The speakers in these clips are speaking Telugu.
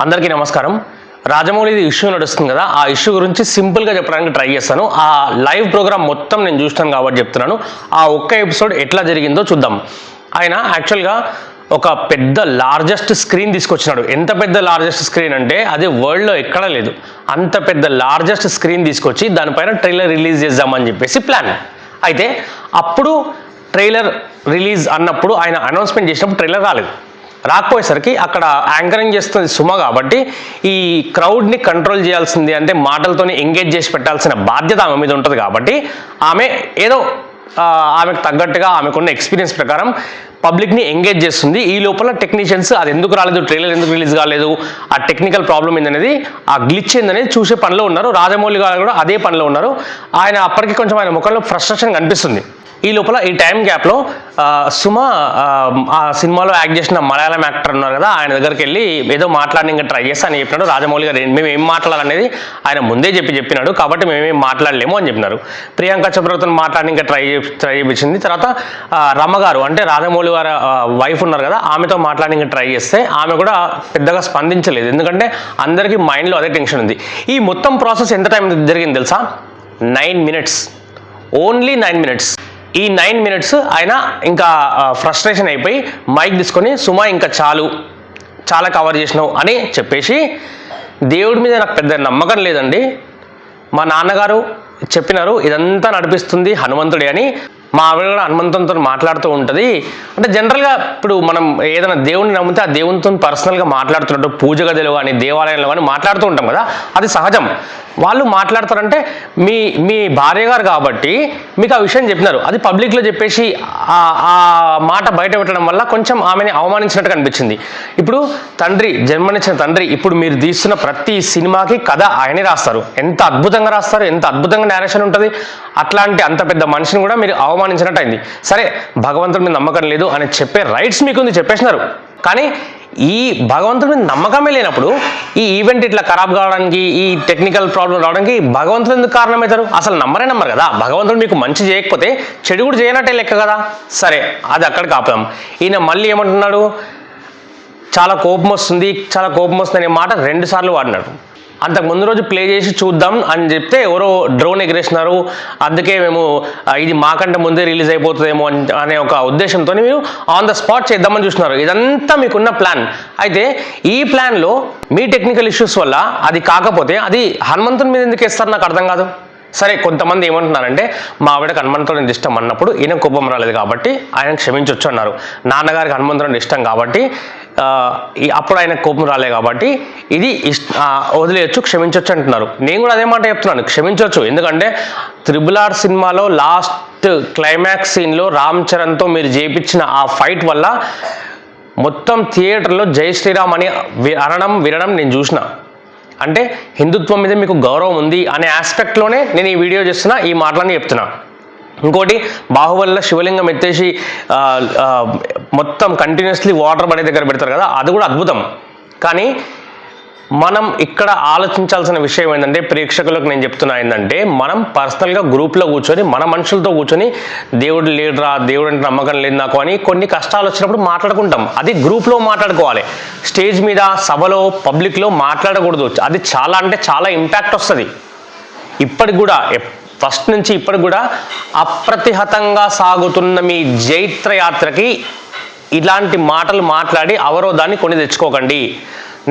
అందరికీ నమస్కారం. రాజమౌళి ఇష్యూ నడుస్తుంది కదా ఆ ఇష్యూ గురించి సింపుల్గా చెప్పడానికి ట్రై చేస్తాను. ఆ లైవ్ ప్రోగ్రామ్ మొత్తం నేను చూస్తాను కాబట్టి చెప్తున్నాను. ఆ ఒక్క ఎపిసోడ్ ఎట్లా జరిగిందో చూద్దాం. ఆయన యాక్చువల్గా ఒక పెద్ద లార్జెస్ట్ స్క్రీన్ తీసుకొచ్చినాడు. ఎంత పెద్ద లార్జెస్ట్ స్క్రీన్ అంటే అది వరల్డ్లో ఎక్కడా లేదు. అంత పెద్ద లార్జెస్ట్ స్క్రీన్ తీసుకొచ్చి దానిపైన ట్రైలర్ రిలీజ్ చేద్దామని చెప్పేసి ప్లాన్. అయితే అప్పుడు ట్రైలర్ రిలీజ్ అన్నప్పుడు ఆయన అనౌన్స్మెంట్ చేసినప్పుడు ట్రైలర్ రాలేదు. రాకపోయేసరికి అక్కడ యాంకరింగ్ చేస్తుంది సుమ కాబట్టి ఈ క్రౌడ్ని కంట్రోల్ చేయాల్సింది అంటే మాటలతోనే ఎంగేజ్ చేసి పెట్టాల్సిన బాధ్యత ఆమె మీద ఉంటుంది కాబట్టి ఆమె ఏదో ఆమెకు తగ్గట్టుగా ఆమెకున్న ఎక్స్పీరియన్స్ ప్రకారం పబ్లిక్ని ఎంగేజ్ చేస్తుంది. ఈ లోపల టెక్నీషియన్స్ అది ఎందుకు రాలేదు ట్రైలర్ ఎందుకు రిలీజ్ కాలేదు ఆ టెక్నికల్ ప్రాబ్లం ఏందనేది ఆ గ్లిచ్ ఏందనేది చూసే పనిలో ఉన్నారు. రాజమౌళి గారు కూడా అదే పనిలో ఉన్నారు. ఆయన అప్పటికి కొంచెం ఆయన ముఖంలో ఫ్రస్ట్రేషన్ కనిపిస్తుంది. ఈ లోపల ఈ టైం గ్యాప్లో సుమ ఆ, సినిమాలో యాక్ట్ చేసిన మలయాళం యాక్టర్ ఉన్నారు కదా ఆయన దగ్గరికి వెళ్ళి ఏదో మాట్లాడి ఇంకా ట్రై చేస్తా అని చెప్పినాడు. రాజమౌళి గారు మేము ఏం మాట్లాడాలనేది ఆయన ముందే చెప్పి చెప్పినాడు కాబట్టి మేమేం మాట్లాడలేము అని చెప్పినారు. ప్రియాంక చక్రవర్తిని మాట్లాడి ఇంకా ట్రై ట్రై చేయించింది తర్వాత రమ్మగారు అంటే రాజమౌళి గారు వైఫ్ ఉన్నారు కదా ఆమెతో మాట్లాడి ఇంకా ట్రై చేస్తే ఆమె కూడా పెద్దగా స్పందించలేదు. ఎందుకంటే అందరికీ మైండ్లో అదే టెన్షన్ ఉంది. ఈ మొత్తం ప్రాసెస్ ఎంత టైం జరిగింది తెలుసా? Nine minutes only nine minutes ఈ నైన్ మినిట్స్ ఆయన ఇంకా ఫ్రస్ట్రేషన్ అయిపోయి మైక్ తీసుకొని సుమా ఇంకా చాలు. చాలా కవర్ చేసినావు అని చెప్పేసి దేవుడి మీద నాకు పెద్ద నమ్మకం లేదండి. మా నాన్నగారు చెప్పినారు ఇదంతా నడిపిస్తుంది హనుమంతుడే అని మా ఆవిడ కూడా హనుమంతునితో మాట్లాడుతూ ఉంటుంది. అంటే జనరల్గా ఇప్పుడు మనం ఏదైనా దేవుడిని నమ్మితే ఆ దేవునితో పర్సనల్గా మాట్లాడుతున్నట్టు పూజ గదిలో కానీ దేవాలయంలో కానీ మాట్లాడుతూ ఉంటాం కదా అది సహజం. వాళ్ళు మాట్లాడతారంటే మీ మీ భార్య గారు కాబట్టి మీకు ఆ విషయం చెప్పినారు. అది పబ్లిక్లో చెప్పేసి ఆ మాట బయట పెట్టడం వల్ల కొంచెం ఆమెని అవమానించినట్టు కనిపించింది ఇప్పుడు తండ్రి జన్మనిచ్చిన తండ్రి ఇప్పుడు మీరు తీస్తున్న ప్రతి సినిమాకి కథ ఆయనే రాస్తారు. ఎంత అద్భుతంగా రాస్తారు ఎంత అద్భుతంగా నేరేషన్ ఉంటుంది అట్లాంటి అంత పెద్ద మనిషిని కూడా మీరు అవమానించినట్టు అయింది. సరే భగవంతుడు మీద నమ్మకం లేదు అని చెప్పే రైట్స్ మీకు ఉంది చెప్పేసినారు. కానీ ఈ భగవంతుడి మీద నమ్మకమే లేనప్పుడు ఈ ఈవెంట్ ఇట్లా ఖరాబ్ కావడానికి ఈ టెక్నికల్ ప్రాబ్లం రావడానికి భగవంతుడు ఎందుకు కారణమవుతారు? అసలు నమ్మరే నమ్మరు కదా. భగవంతుడు మీకు మంచి చేయకపోతే చెడు కూడా చేయనట్టే లెక్క కదా. సరే అది అక్కడికి ఆపుదాం ఈయన మళ్ళీ ఏమంటున్నాడు? చాలా కోపం వస్తుంది చాలా కోపం వస్తుంది అనే మాట రెండు సార్లు వాడినాడు. అంతకు ముందు రోజు ప్లే చేసి చూద్దాం అని చెప్తే ఎవరో డ్రోన్ ఎగరేసినారు. అందుకే మేము ఇది మాకంటే ముందే రిలీజ్ అయిపోతుందేమో అని- అనే ఒక ఉద్దేశంతో మీరు ఆన్ ద స్పాట్ చేద్దామని చూస్తున్నారు. ఇదంతా మీకున్న ప్లాన్ అయితే ఈ ప్లాన్లో మీ టెక్నికల్ ఇష్యూస్ వల్ల అది కాకపోతే అది హనుమంతుని మీద ఎందుకు ఇస్తారు నాకు అర్థం కాదు. సరే కొంతమంది ఏమంటున్నారంటే మా ఆవిడకి హనుమంతుడు ఇష్టం అన్నప్పుడు ఈయన కోపం రాలేదు కాబట్టి ఆయన క్షమించవచ్చు అన్నారు. నాన్నగారికి హనుమంతుడు ఇష్టం కాబట్టి అప్పుడు ఆయన కోపం రాలే కాబట్టి ఇది వదిలేయచ్చు క్షమించవచ్చు అంటున్నారు. నేను కూడా అదే మాట చెప్తున్నాను క్షమించవచ్చు ఎందుకంటే త్రిబుల్ ఆర్ సినిమాలో లాస్ట్ క్లైమాక్స్ సీన్లో రామ్ చరణ్తో మీరు చేయించిన ఆ ఫైట్ వల్ల మొత్తం థియేటర్లో జై శ్రీరామ్ అని వి- అనడం వినడం నేను చూసిన. అంటే హిందుత్వం మీద మీకు గౌరవం ఉంది అనే ఆస్పెక్ట్లోనే నేను ఈ వీడియో చేస్తున్నా ఈ మాటలన్నీ చెప్తున్నా. ఇంకోటి బాహుబలిలో శివలింగం ఎత్తేసి మొత్తం కంటిన్యూస్లీ వాటర్ పడే దగ్గర పెడతారు కదా అది కూడా అద్భుతం. కానీ మనం ఇక్కడ ఆలోచించాల్సిన విషయం ఏంటంటే ప్రేక్షకులకు నేను చెప్తున్నా ఏంటంటే మనం పర్సనల్గా గ్రూప్లో కూర్చొని మన మనుషులతో కూర్చొని దేవుడు లేడురా దేవుడు అంటే నమ్మకం లేదు నాకు అని కొన్ని కష్టాలు వచ్చినప్పుడు మాట్లాడుకుంటాం. అది గ్రూప్లో మాట్లాడుకోవాలి. స్టేజ్ మీద సభలో పబ్లిక్లో మాట్లాడకూడదు. అది చాలా అంటే చాలా ఇంపాక్ట్ వస్తుంది. ఇప్పటికి కూడా ఫస్ట్ నుంచి ఇప్పటికి కూడా అప్రతిహతంగా సాగుతున్న మీ జైత్ర యాత్రకి ఇలాంటి మాటలు మాట్లాడి అవరోధాన్ని కొని తెచ్చుకోకండి.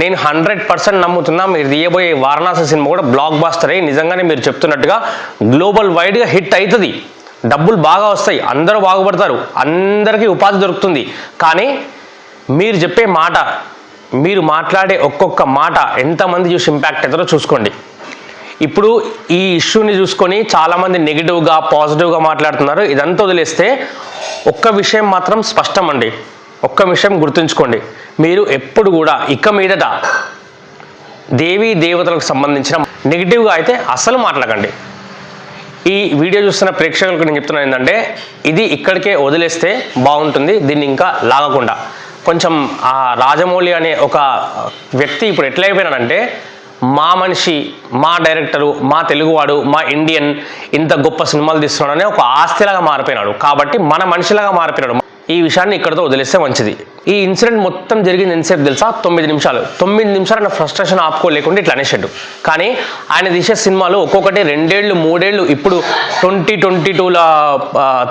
నేను హండ్రెడ్ పర్సెంట్ నమ్ముతున్నా మీరు తీయబోయే వారణాసి సినిమా కూడా బ్లాక్ బాస్టర్ అయ్యి నిజంగానే మీరు చెప్తున్నట్టుగా గ్లోబల్ వైడ్గా హిట్ అవుతుంది డబ్బులు బాగా వస్తాయి అందరూ బాగుపడతారు అందరికీ ఉపాధి దొరుకుతుంది. కానీ మీరు చెప్పే మాట మీరు మాట్లాడే ఒక్కొక్క మాట ఎంతమంది చూసి ఇంపాక్ట్ అవుతారో చూసుకోండి. ఇప్పుడు ఈ ఇష్యూని చూసుకొని చాలామంది నెగిటివ్గా పాజిటివ్గా మాట్లాడుతున్నారు. ఇదంతా వదిలేస్తే ఒక్క విషయం మాత్రం స్పష్టం అండి ఒక్క విషయం గుర్తుంచుకోండి. మీరు ఎప్పుడు కూడా ఇక మీదట దేవీ దేవతలకు సంబంధించిన నెగిటివ్గా అయితే అసలు మాట్లాడకండి. ఈ వీడియో చూస్తున్న ప్రేక్షకులకు నేను చెప్తున్నాను ఏంటంటే ఇది ఇక్కడికే వదిలేస్తే బాగుంటుంది. దీన్ని ఇంకా లాగకుండా. కొంచెం ఆ రాజమౌళి అనే ఒక వ్యక్తి ఇప్పుడు ఎట్లా అయిపోయినాడంటే మా మనిషి మా డైరెక్టరు మా తెలుగువాడు మా ఇండియన్ ఇంత గొప్ప సినిమాలు తీస్తున్నాడు అనే ఒక ఆస్తిలాగా మారిపోయినాడు. కాబట్టి మన మనిషిలాగా మారిపోయినాడు. ఈ విషయాన్ని ఇక్కడతో వదిలేస్తే మంచిది. ఈ ఇన్సిడెంట్ మొత్తం జరిగింది ఎంతసేపు తెలుసా? తొమ్మిది నిమిషాలు. తొమ్మిది నిమిషాలు ఆయన ఫ్రస్ట్రేషన్ ఆపుకోలేకుండా ఇట్లా అనేసాడు. కానీ ఆయన తీసే సినిమాలు ఒక్కొక్కటి రెండేళ్ళు మూడేళ్ళు ఇప్పుడు ట్వంటీ ట్వంటీ టూల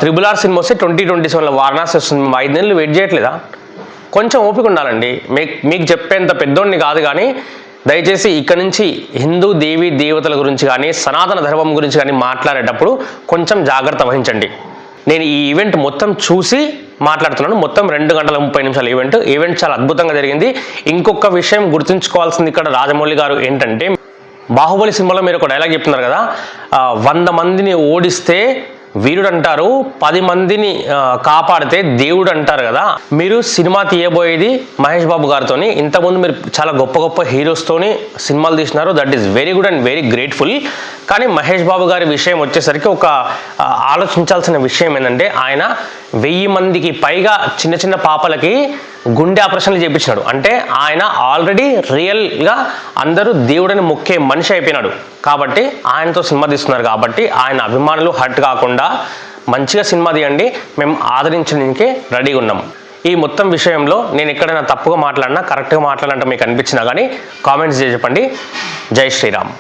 త్రిబుల్ ఆర్ సినిమా వస్తే ట్వంటీ ట్వంటీ సెవెన్లో వారణాసి వస్తుంది. ఐదు నెలలు వెయిట్ చేయట్లేదా? కొంచెం ఓపిక ఉండాలండి. మీకు మీకు చెప్పేంత పెద్దోడిని కాదు కానీ దయచేసి ఇక్కడ నుంచి హిందూ దేవి దేవతల గురించి కానీ సనాతన ధర్మం గురించి కానీ మాట్లాడేటప్పుడు కొంచెం జాగ్రత్త వహించండి. నేను ఈ ఈవెంట్ మొత్తం చూసి మాట్లాడుతున్నాను. మొత్తం రెండు గంటల ముప్పై నిమిషాల ఈవెంట్ ఈవెంట్ చాలా అద్భుతంగా జరిగింది. ఇంకొక విషయం గుర్తుంచుకోవాల్సింది ఇక్కడ రాజమౌళి గారు ఏంటంటే బాహుబలి సినిమాలో మీరు ఒక డైలాగ్ చెప్తున్నారు కదా వంద మందిని ఓడిస్తే వీరుడు అంటారు పది మందిని కాపాడితే దేవుడు అంటారు కదా. మీరు సినిమా తీయబోయేది మహేష్ బాబు గారితోని ఇంతకుముందు మీరు చాలా గొప్ప గొప్ప హీరోస్తోని సినిమాలు తీసినారు. That is very good and very grateful కానీ మహేష్ బాబు గారి విషయం వచ్చేసరికి ఒక ఆలోచించాల్సిన విషయం ఏంటంటే ఆయన వెయ్యి మందికి పైగా చిన్న చిన్న పాపలకి గుండె ఆపరేషన్లు చేయించినాడు. అంటే ఆయన ఆల్రెడీ రియల్గా అందరూ దేవుడిని మొక్కే మనిషి అయిపోయినాడు. కాబట్టి ఆయనతో సినిమా తీస్తున్నారు కాబట్టి ఆయన అభిమానులు హర్ట్ కాకుండా మంచిగా సినిమా తీయండి. మేము ఆదరించడానికి రెడీగా ఉన్నాం. ఈ మొత్తం విషయంలో నేను ఎక్కడైనా తప్పుగా మాట్లాడినా కరెక్ట్గా మాట్లాడినట్టు మీకు అనిపించినా కానీ కామెంట్స్ చేసి చెప్పండి. జై శ్రీరామ్.